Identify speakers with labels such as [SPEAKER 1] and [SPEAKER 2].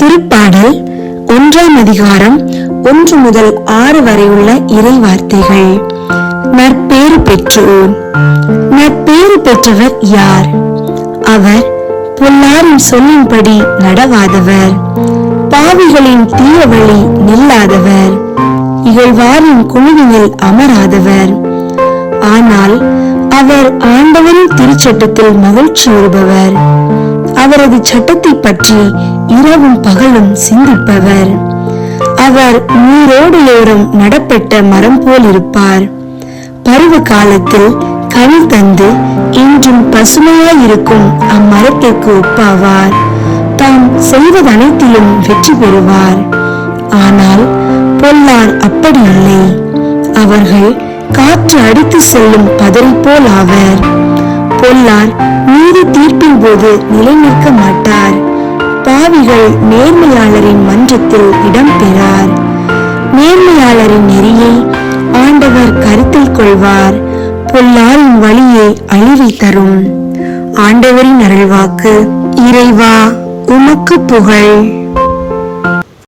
[SPEAKER 1] திருப்பாடல் ஒன்றாம் அதிகாரம் ஒன்று முதல் ஆறு வரை உள்ள இறை வார்த்தைகள் நற்பேறு பெற்றோர். நற்பேறு பெற்றவர் யார்? அவர் பொல்லாரின் சொல்லின்படி நடவாதவர். பாவிகளின் தீய வழி நில்லாதவர். இகழ்வாரின் குழுவினில் அமராதவர். ஆனால் அவர் ஆண்டவரின் திருச்சட்டத்தில் மகிழ்ச்சியுறுபவர் அவரது சட்டத்தை பற்றி இரவும் பகலும் சிந்திப்பவர். அவர் நீரோடையோரம் நடப்பட்ட மரம் போல் இருப்பார். பருவ காலத்தில் கனி தந்து இன்றும் பசுமையாயிருக்கும் அம்மரத்திற்கு ஒப்பாவார். தாம் செய்வதனைத்திலும் வெற்றி பெறுவார். ஆனால் பொல்லார் அப்படி இல்லை. அவர்கள் காற்று அடித்து செல்லும் பதறி போல் ஆவர். பொல்லார் நீதி தீர்ப்பின் போது நிலை நிற்க மாட்டார். பாவிகள் நேர்மையாளரின் மன்றத்தில் இடம் பெறார் நேர்மையாளரின் நெறியை ஆண்டவர் கருத்தில் கொள்வார். பொல்லாரின் வழியை அழிவை தரும். ஆண்டவரின் அருள்வாக்கு இறைவா உமக்கு புகழ்.